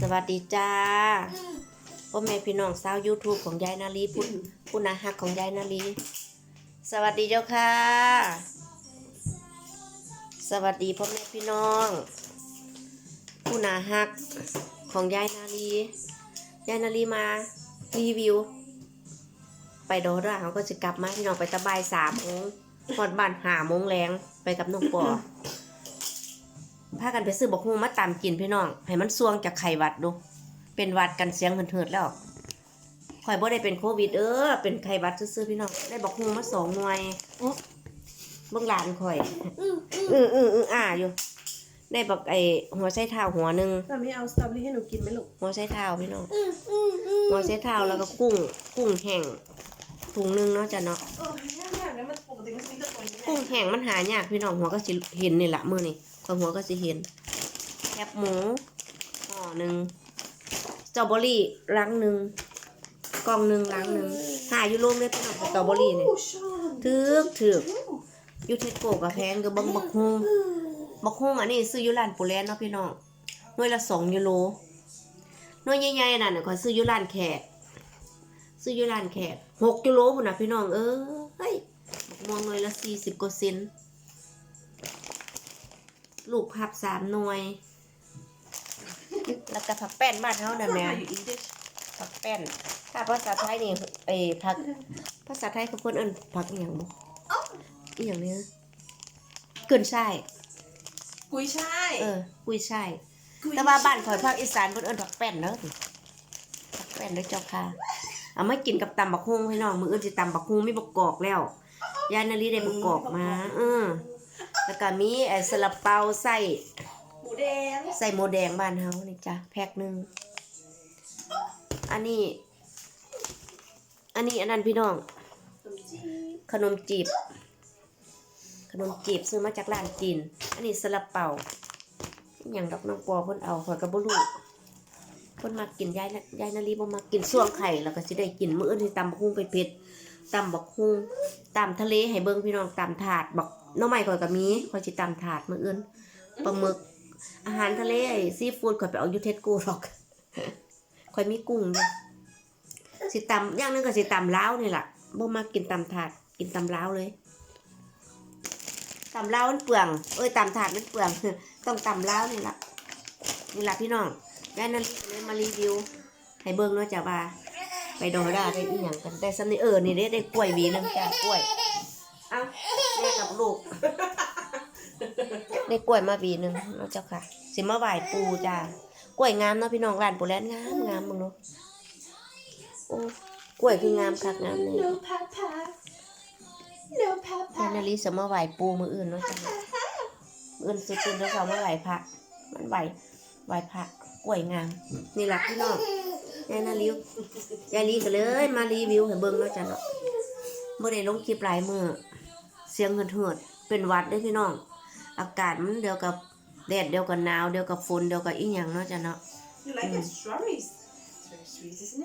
สวัสดีจ้าพ่อแม่พี่น้องสาว YouTube ของยายนาลีผู้ผู้นาฮักของยายนาลีสวัสดีเจ้าค่ะ สวัสดีพ่อแม่พี่น้อง ผู้นาฮักของยายนาลียายนาลีมารีวิว ไปโดราเขาก็จะกลับมาพี่น้องไปตะบายสามโมงหอดบ้านหาโมงแรงไปกับน้องปอ พากันไปซื้อบอกฮูมาตามกินพี่น้อง ให้มันซวงจากไข้หวัดดู เป็นหวัดกันเสียงเหินๆแล้วข่อยบ่ได้เป็นโควิด เออ เป็นไข้หวัดซื่อๆพี่น้อง ได้บอกฮูมาสองหน่วยอุ๊ยเบิ่งหลานข่อยอืออืออืออ่าอยู่ ได้บอกไอ้หัวไชเท้าหัวหนึ่งแต่ไม่เอาสตรอเบอรี่ให้หนูกินไหมลูก หัวไชเท้าพี่น้อง หัวไชเท้าแล้วก็กุ้ง กุ้งแห้งถุงหนึงเนาะจ้ะเนาะเออแค่แบบนี้มันปกติมันจะมีแต่ตัวนี้กุ้งแห้งมันหายากพี่น้องหัวก็สิเห็นนี่แหละมือนี่ คนหัวก็สิเห็นแคบหมูห่อหนึ่งสตรอเบอรี่ลังหนึ่งกล่องหนึ่งลังหนึ่งหาอยู่รวมเลยพี่น้องสตรอเบอรี่เนี่ยถือกถือกยูเทสโกกับแพงกับบังบักฮุงบักฮุงอันนี้ซื้อยูร้านปูแลนเนาะพี่น้องหน่วยละสองยูโรหน่วยใหญ่ๆนั่นน่ะขอซื้อยูร้านแขกซื้อยูร้านแขกหกยูโรพุ่นนะพี่น้องเอ้ยบักม่วงหน่วยละสี่สิบกว่าเซน ลูกผักสามหน่วย แล้วก็ผักแป้นบ้านเขาน่ะแม่อยู่อินเดียผักแป้น ถ้าภาษาไทยนี่เอ้ผักภาษาไทยเขาเพิ่นเอิ้นผักอหย่างบ่อีหยังเนี่ยเกินใช่ายกุยช่ายเออ กุยช่ายแต่ว่าบ้านข่อยภาคอีสานเพิ่นเอิ้นผักแป้นเด้อผักแป้นเด้อเจ้าค่ะเอามากินกับตำบักฮุ่งพี่น้องมื้ออื่นสิตำบักฮุ่งมีบักกอกแล้วยายนาลีได้บักกอกมาเออ แล้วก็มีไอ้ซาลาเปาไส้หมูแดงใส่โมแดงบ้านเฮานี่จ้ะแพ็คหนึ่งอันนี้ อันนี้อันนั้นพี่น้อง ขนมจีบ ขนมจีบซื้อมาจากร้านจีน อันนี้ซาลาเปาอย่างดอกน้องปอเพิ่นเอาข่อยก็บ่รู้เพิ่นมากินยายยายนาลีบ่มากินส่วงไข่แล้วก็สิได้กินมื้ออื่นสิตำบักหุ่งเผ็ดตำบักหุ่งตำทะเลให้เบิ่งพี่น้องตำถาดบัก น้องใหม่ข่อยก็มีข่อยสิตำถาดมื้ออื่นปลาหมึก อาหารทะเลซีฟู้ดข่อยไปเอาอยู่เทสโก้หรอกข่อยมีกุ้งด้วยสิตำอย่างนึงก็สิตำล้าวนี่แหละบ่มากินตำถาดกินตำล้าวเลยตำล้าวมันเปลืองเอ้ยตำถาดมันเปลืองต้องตำล้าวนี่ล่ะนี่ล่ะพี่น้องยายนั่นเลยมารีวิวให้เบิ่งเนาะจ้ะว่าไปดอได้ได้อีหยังกันได้สำนี่เออนี่ได้ได้กล้วยวีนึงจ้ะกล้วย เอ้า แม่กับลูกได้กล้วยมาหวีหนึงเนาะเจ้าค่ะ สิมาไหว้ปูจ้ากล้วยงามเนาะพี่น้องร้านปูแลนงามงามมึงเนาะโอ้กล้วยคืองามคักงามเลยโนพาพาโนพาแทพานนาลีสมาไหว้ปูมืออื่นเนาะจ้ะมื้ออื่นสุดตื่นแล้วเขามาไหว้พระ มันไหว้ไหว้พระกล้วยงาม นี่แหละพี่น้องยายนาลียายลีก็เลยมารีวิวให้เบิ่งเนาะจ้ะเนาะบ่ได้ลงคลิปหลายมื้อ เสียงเหือดๆเป็นวัดได้พี่น้อง อากาศมันเดียวกับแดดเดียวกับหนาวเดียวกับฝนเดียวกับอีหยังเนาะจ้ะเนาะ You like the strawberries? It's very sweet, isn't it?